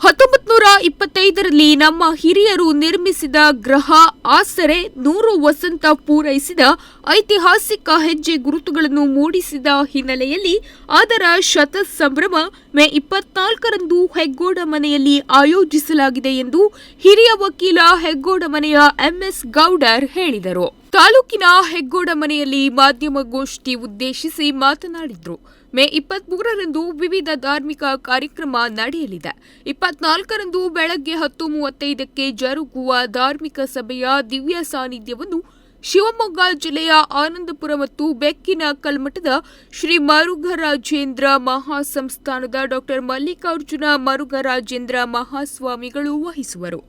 ಹತ್ತೊಂಬತ್ ನೂರ ಇಪ್ಪತ್ತೈದರಲ್ಲಿ ನಮ್ಮ ಹಿರಿಯರು ನಿರ್ಮಿಸಿದ ಗ್ರಹ, ಆಸರೆ, ನೂರು ವಸಂತ ಪೂರೈಸಿದ ಐತಿಹಾಸಿಕ ಹೆಜ್ಜೆ ಗುರುತುಗಳನ್ನು ಮೂಡಿಸಿದ ಹಿನ್ನೆಲೆಯಲ್ಲಿ ಅದರ ಶತ ಸಂಭ್ರಮ ಮೇ ಇಪ್ಪತ್ನಾಲ್ಕರಂದು ಹೆಗ್ಗೋಡ ಮನೆಯಲ್ಲಿ ಆಯೋಜಿಸಲಾಗಿದೆ ಎಂದು ಹಿರಿಯ ವಕೀಲ ಹೆಗ್ಗೋಡ ಮನೆಯ ಎಂಎಸ್ ಗೌಡರ್ ಹೇಳಿದರು. ತಾಲೂಕಿನ ಹೆಗ್ಗೋಡ ಮನೆಯಲ್ಲಿ ಮಾಧ್ಯಮಗೋಷ್ಠಿ ಉದ್ದೇಶಿಸಿ ಮಾತನಾಡಿದರು. ಮೇ ಇಪ್ಪತ್ಮೂರರಂದು ವಿವಿಧ ಧಾರ್ಮಿಕ ಕಾರ್ಯಕ್ರಮ ನಡೆಯಲಿದೆ. ಇಪ್ಪತ್ನಾಲ್ಕರಂದು ಬೆಳಗ್ಗೆ ಹತ್ತು ಮೂವತ್ತೈದಕ್ಕೆ ಜರುಗುವ ಧಾರ್ಮಿಕ ಸಭೆಯ ದಿವ್ಯ ಸಾನ್ನಿಧ್ಯವನ್ನು ಶಿವಮೊಗ್ಗ ಜಿಲ್ಲೆಯ ಆನಂದಪುರ ಮತ್ತು ಬೆಕ್ಕಿನ ಕಲ್ಮಠದ ಶ್ರೀ ಮರುಘರಾಜೇಂದ್ರ ಮಹಾಸಂಸ್ಥಾನದ ಡಾಕ್ಟರ್ ಮಲ್ಲಿಕಾರ್ಜುನ ಮರುಘರಾಜೇಂದ್ರ ಮಹಾಸ್ವಾಮಿಗಳು ವಹಿಸುವರು.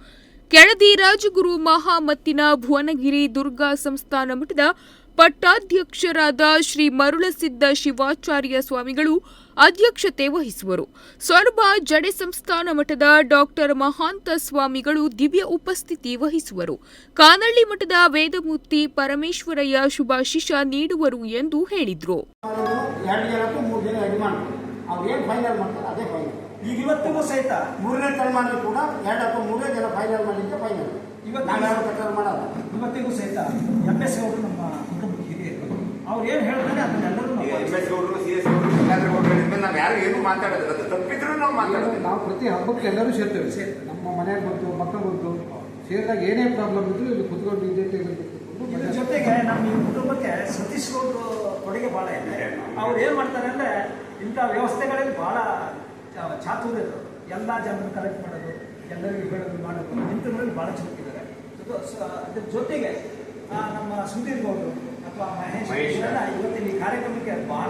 ಕೆಳದಿ ರಾಜಗುರು ಮಹಾಮತ್ತಿನ ಭುವನಗಿರಿ ದುರ್ಗಾ ಸಂಸ್ಥಾನ ಮಠದ ಪಟ್ಟಾಧ್ಯಕ್ಷರಾದ ಶ್ರೀ ಮರುಳಸಿದ್ದ ಶಿವಾಚಾರ್ಯ ಸ್ವಾಮಿಗಳು ಅಧ್ಯಕ್ಷತೆ ವಹಿಸುವರು. ಸೊರಬ ಜಡೆ ಸಂಸ್ಥಾನ ಮಠದ ಡಾಕ್ಟರ್ ಮಹಾಂತ ಸ್ವಾಮಿಗಳು ದಿವ್ಯ ಉಪಸ್ಥಿತಿ ವಹಿಸುವರು. ಕಾನಳ್ಳಿ ಮಠದ ವೇದಮೂರ್ತಿ ಪರಮೇಶ್ವರಯ್ಯ ಶುಭಾಶಿಷ ನೀಡುವರು ಎಂದು ಹೇಳಿದರು. ಅವ್ರು ಈಗ ಇವತ್ತಿಗೂ ಸಹಿತ. ಮೂರನೇ ತಲೆಮಾರಿ ಕೂಡ ಎರಡು ಅಥವಾ ಮೂರೇ ಜನ ಫೈನಲ್ ಮಾಡಿದ್ದೆ ಫೈನಲ್ ಇವತ್ತು- ನಾನು ಯಾರು ಪ್ರಕಾರ ಮಾಡಲ್ಲ. ಇವತ್ತಿಗೂ ಸಹಿತ. ಎಂ ಎಸ್ ಅವರು ನಮ್ಮ ಅವ್ರು ಏನು ಹೇಳ್ತಾರೆ ಅದನ್ನೆಲ್ಲರೂ ನಾವು ಎಂ ಎಸ್ ಗೌಡ್ರು ಸಿ ಎಸ್ ಗೌಡ್ರು ಎಲ್ಲಾದ್ರೂ ಗೌಡ್ರು ನಾವು ಯಾರು ಏನು ಮಾತಾಡೋದಿಲ್ಲ. ಅದು ತಪ್ಪಿದ್ರು ನಾವು ಮಾತಾಡೋದಿಲ್ಲ. ನಾವು ಪ್ರತಿ ಹಬ್ಬಕ್ಕೆ ಎಲ್ಲರೂ ಸೇರ್ತೇವೆ. ಸೇರ್ ನಮ್ಮ ಮನೆಗೆ ಬಂತು ಮಕ್ಕಳು ಬಂತು ಸೇರಿದಾಗ ಏನೇ ಪ್ರಾಬ್ಲಮ್ ಇದ್ರು ಇಲ್ಲಿ ಕುತ್ಕೊಂಡು ಇದೇ ಇದ್ರ ಜೊತೆಗೆ ನಮ್ಮ ಈ ಕುಟುಂಬಕ್ಕೆ ಸತೀಶ್ ಗೌಡ್ರು ಕೊಡುಗೆ ಭಾಳ ಇದೆ. ಅವ್ರು ಏನು ಮಾಡ್ತಾರೆ ಅಂದರೆ ಇಂಥ ವ್ಯವಸ್ಥೆಗಳಲ್ಲಿ ಭಾಳ ಚಾತುರ್ಯರು ಎಲ್ಲ ಜನರನ್ನು ಕಲೆಕ್ಟ್ ಮಾಡೋದು, ಎಲ್ಲರಿಗೂ ಹೇಳೋದು, ಮಾಡೋದು ಇಂಥದ್ರಲ್ಲಿ ಭಾಳ ಇದು ಅದ್ರ ಜೊತೆಗೆ ನಮ್ಮ ಸುಧೀರ್ ಗೌಡರು ಅಥವಾ ಮಹೇಶ್ ಇವತ್ತಿನ ಈ ಕಾರ್ಯಕ್ರಮಕ್ಕೆ ಭಾಳ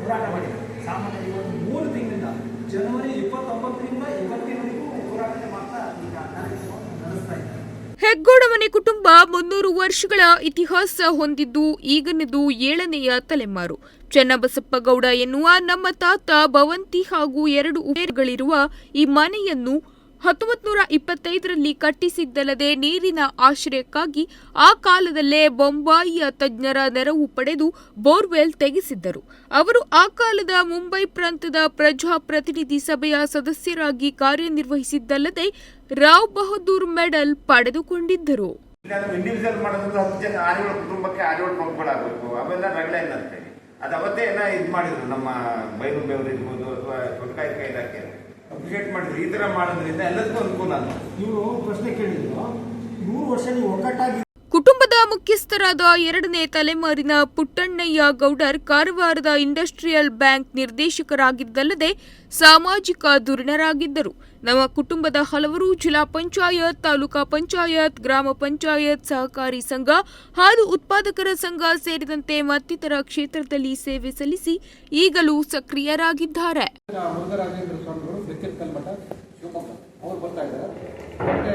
ಹೋರಾಟ ಮಾಡಿದ್ದಾರೆ. ಸಾಮಾನ್ಯ ಇವತ್ತು ಮೂರು ತಿಂಗಳಿಂದ ಜನವರಿ ಇಪ್ಪತ್ತೊಂಬತ್ತರಿಂದ ಇವತ್ತಿನವರೆಗೂ ಹೋರಾಟ ಮಾಡ್ತಾ ಈಗ ಕಾರ್ಯಕ್ರಮವನ್ನು ನಡೆಸ್ತಾ ಇದ್ದಾರೆ ಹೆಗ್ಗೋಡ ಮನೆ ಕುಟುಂಬ ಮುನ್ನೂರು ವರ್ಷಗಳ ಇತಿಹಾಸ ಹೊಂದಿದ್ದು, ಈಗನದು ಏಳನೆಯ ತಲೆಮಾರು. ಚೆನ್ನಬಸಪ್ಪಗೌಡ ಎನ್ನುವ ನಮ್ಮ ತಾತ ಭವಂತಿ ಹಾಗೂ ಎರಡು ಉಪೇರುಗಳಿರುವ ಈ ಮನೆಯನ್ನು ಹತ್ತೊಂಬತ್ತು ನೂರ ಇಪ್ಪತ್ತೈದರಲ್ಲಿ ಕಟ್ಟಿಸಿದ್ದಲ್ಲದೆ ನೀರಿನ ಆಶ್ರಯಕ್ಕಾಗಿ ಆ ಕಾಲದಲ್ಲೇ ಬೊಂಬಾಯಿಯ ತಜ್ಞರ ನೆರವು ಪಡೆದು ಬೋರ್ವೆಲ್ ತೆಗೆಸಿದ್ದರು. ಅವರು ಆ ಕಾಲದ ಮುಂಬೈ ಪ್ರಾಂತದ ಪ್ರಜಾಪ್ರತಿನಿಧಿ ಸಭೆಯ ಸದಸ್ಯರಾಗಿ ಕಾರ್ಯನಿರ್ವಹಿಸಿದ್ದಲ್ಲದೆ ರಾವ್ ಬಹದ್ದೂರ್ ಮೆಡಲ್ ಪಡೆದುಕೊಂಡಿದ್ದರು. ಇಂಡಿವಿಜುವಲ್ ಮಾಡಿದ್ರು ಹತ್ತು ಜನ ಆರೇಳು ಕುಟುಂಬಕ್ಕೆ ಆರೇಳು ಪಂಪ್ಗಳಾಗಬೇಕು ಅವೆಲ್ಲ ರಗಳೆ ಇಲ್ಲ ಅದು ಅವತ್ತೇ ಏನೋ ಇದು ಮಾಡಿದ್ರು, ನಮ್ಮ ಬೈರು ಬೇವರು ಇರ್ಬೋದು ಅಥವಾ ತೋಟಗಾರಿಕಾ ಇಲಾಖೆ. ಅಪ್ರಿಷಿಯೇಟ್ ಮಾಡಿದ್ರು. ಈ ಥರ ಮಾಡೋದ್ರಿಂದ ಎಲ್ಲದಕ್ಕೂ ಅನುಕೂಲ ಅಂತ ಇವರು ಪ್ರಶ್ನೆ ಕೇಳಿದ್ರು ಮೂರು ವರ್ಷ ನೀವು ಒಗ್ಗಟ್ಟಾಗಿ ಕುಟುಂಬದ ಮುಖ್ಯಸ್ಥರಾದ ಎರಡನೇ ತಲೆಮಾರಿನ ಪುಟ್ಟಣ್ಣಯ್ಯ ಗೌಡರ್ ಕಾರವಾರದ ಇಂಡಸ್ಟ್ರಿಯಲ್ ಬ್ಯಾಂಕ್ ನಿರ್ದೇಶಕರಾಗಿದ್ದಲ್ಲದೆ ಸಾಮಾಜಿಕ ಧುರೀಣರಾಗಿದ್ದರು. ನಮ್ಮ ಕುಟುಂಬದ ಹಲವರು ಜಿಲ್ಲಾ ಪಂಚಾಯತ್, ತಾಲೂಕಾ ಪಂಚಾಯತ್, ಗ್ರಾಮ ಪಂಚಾಯತ್ ಸಹಕಾರಿ ಸಂಘ, ಹಾಲು ಉತ್ಪಾದಕರ ಸಂಘ ಸೇರಿದಂತೆ ಮತ್ತಿತರ ಕ್ಷೇತ್ರದಲ್ಲಿ ಸೇವೆ ಸಲ್ಲಿಸಿ ಈಗಲೂ ಸಕ್ರಿಯರಾಗಿದ್ದಾರೆ ಮುರುಘರಾಜೇಂದ್ರ ಸ್ವಾಮಿಗಳು ಬೆಕ್ಕಿನ ಕಲ್ಮಠ ಶಿವಮೊಗ್ಗ ಅವ್ರು ಬರ್ತಾ ಇದ್ದಾರೆ ಮತ್ತೆ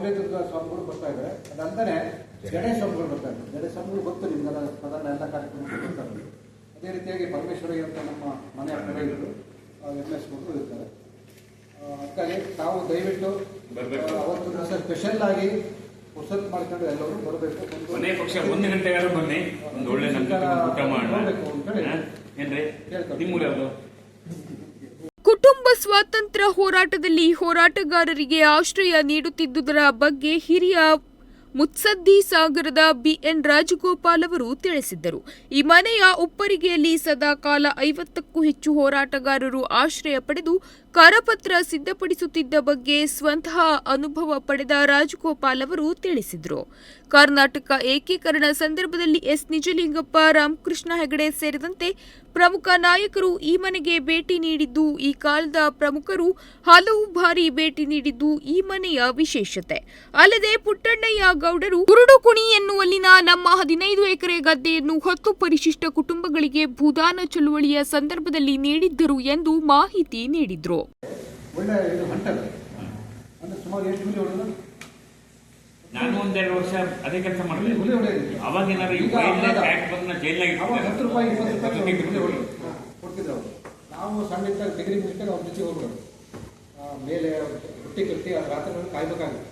ಕೌಲೇದುರ್ಗ ಸ್ವಾಮಿಗಳು ಬರ್ತಾ ಇದ್ದಾರೆ ಅದಲ್ಲದೆ ಗಣೇಶ ಸ್ವಾಮಿಗಳು ಬರ್ತಾ ಇದ್ದಾರೆ ಜಡೆ ಸ್ವಾಮಿಗಳು ಗೊತ್ತು ನಿಮ್ಗೆಲ್ಲ ಸಾಧಾರಣ ಎಲ್ಲ ಕಾರ್ಯಕ್ರಮಕ್ಕೆ ಬರ್ತಾರೆ ಅದೇ ರೀತಿಯಾಗಿ ಪರಮೇಶ್ವರಯ್ಯ ಅಂತ ನಮ್ಮ ಮನೆ ಹಿರಿಯರು ಎಂ ಎಸ್ ಮಕ್ಕಳು ಇರ್ತಾರೆ. ಅದಕ್ಕಾಗಿ ತಾವು ದಯವಿಟ್ಟು ಅವತ್ತು ದಿವಸ ಸ್ಪೆಷಲ್ ಆಗಿ ಪುಸ್ತಕ ಮಾಡ್ಕೊಂಡು ಎಲ್ಲರೂ ಬರಬೇಕು. ಒಂದು- ಕೊನೆ ಪಕ್ಷ ಒಂದು ಗಂಟೆಗಾದ್ರೂ ಬನ್ನಿ. ಒಂದು ಒಳ್ಳೆ ಊಟ ಮಾಡಬೇಕು ಅಂತ ಹೇಳಿ? ಏನ್ರಿ? ಹೇಳ್ತಾರೆ. ನಿಮ್ಮೂರು ಯಾವುದು? ಕುಟುಂಬ ಸ್ವಾತಂತ್ರ್ಯ ಹೋರಾಟದಲ್ಲಿ ಹೋರಾಟಗಾರರಿಗೆ ಆಶ್ರಯ ನೀಡುತ್ತಿದ್ದುದರ ಬಗ್ಗೆ ಹಿರಿಯ ಮುತ್ಸದ್ದಿ ಸಾಗರದ ಬಿಎನ್ ರಾಜಗೋಪಾಲ್ ಅವರು ತಿಳಿಸಿದ್ದರು. ಈ ಮನೆಯ ಉಪ್ಪರಿಗೆಯಲ್ಲಿ ಸದಾಕಾಲ ಐವತ್ತಕ್ಕೂ ಹೆಚ್ಚು ಹೋರಾಟಗಾರರು ಆಶ್ರಯ ಪಡೆದು ಕರಪತ್ರ ಸಿದ್ಧಪಡಿಸುತ್ತಿದ್ದ ಬಗ್ಗೆ ಸ್ವತಃ ಅನುಭವ ಪಡೆದ ರಾಜಗೋಪಾಲ್ ಅವರು ತಿಳಿಸಿದರು. ಕರ್ನಾಟಕ ಏಕೀಕರಣ ಸಂದರ್ಭದಲ್ಲಿ ಎಸ್. ನಿಜಲಿಂಗಪ್ಪ, ರಾಮಕೃಷ್ಣ ಹೆಗಡೆ ಸೇರಿದಂತೆ ಪ್ರಮುಖ ನಾಯಕರು ಈ ಮನೆಗೆ ಭೇಟಿ ನೀಡಿದ್ದು, ಈ ಕಾಲದ ಪ್ರಮುಖರು ಹಲವು ಬಾರಿ ಭೇಟಿ ನೀಡಿದ್ದು ಈ ಮನೆಯ ವಿಶೇಷತೆ. ಅಲ್ಲದೆ ಪುಟ್ಟಣ್ಣಯ್ಯ ಗೌಡರು ಕುರುಡುಕುಣಿ ಎನ್ನುವಲ್ಲಿನ ನಮ್ಮ ಹದಿನೈದು ಎಕರೆ ಗದ್ದೆಯನ್ನು ಹತ್ತು ಪರಿಶಿಷ್ಟ ಕುಟುಂಬಗಳಿಗೆ ಭೂದಾನ ಚಳುವಳಿಯ ಸಂದರ್ಭದಲ್ಲಿ ನೀಡಿದ್ದರು ಎಂದು ಮಾಹಿತಿ ನೀಡಿದ್ರು. ನಾನು ಒಂದೆರಡು ವರ್ಷ ಅದೇ ಕೆಲಸ ಮಾಡಿದೆ ಅವಾಗ ಏನಾದ್ರು ಹತ್ತು ರೂಪಾಯಿ ನಾವು ಸಣ್ಣ ಇದ್ದಾಗ ಡಿಗ್ರಿ ಮುಗಿಸ್ಕೊಂಡು ಅವ್ರ ಜೊತೆ ಮೇಲೆ ರೊಟ್ಟಿ ಕಟ್ಟಿ ಆ ರಾತ್ರಿ ಕಾಯ್ಬೇಕಾಗುತ್ತೆ.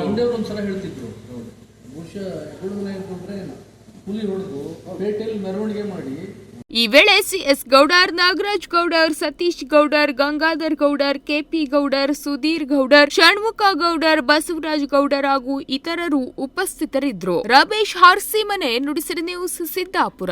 ತಂದೆಯವರು ಒಂದ್ಸಲ ಹೇಳ್ತಿದ್ರು. ಬಹುಶಃ ಹುಡುಗನ ಏನ್ಕೊಂಡ್ರೆ ಹುಲಿ ಹೊಡೆದು ಪೇಟೆಯಲ್ಲಿ ಮೆರವಣಿಗೆ ಮಾಡಿ ಈ ವೇಳೆ ಸಿಎಸ್ ಗೌಡರ್, ನಾಗರಾಜ್ ಗೌಡರ್, ಸತೀಶ್ ಗೌಡರ್, ಗಂಗಾಧರ್ ಗೌಡರ್, ಕೆಪಿ ಗೌಡರ್, ಸುಧೀರ್ ಗೌಡರ್, ಷಣ್ಮುಖ ಗೌಡರ್, ಬಸವರಾಜ್ ಗೌಡರ್ ಹಾಗೂ ಇತರರು ಉಪಸ್ಥಿತರಿದ್ದರು. ರಮೇಶ್ ಹಾರ್ಸಿಮನೆ ನುಡಿಸಿದ ನ್ಯೂಸ್ ಸಿದ್ದಾಪುರ.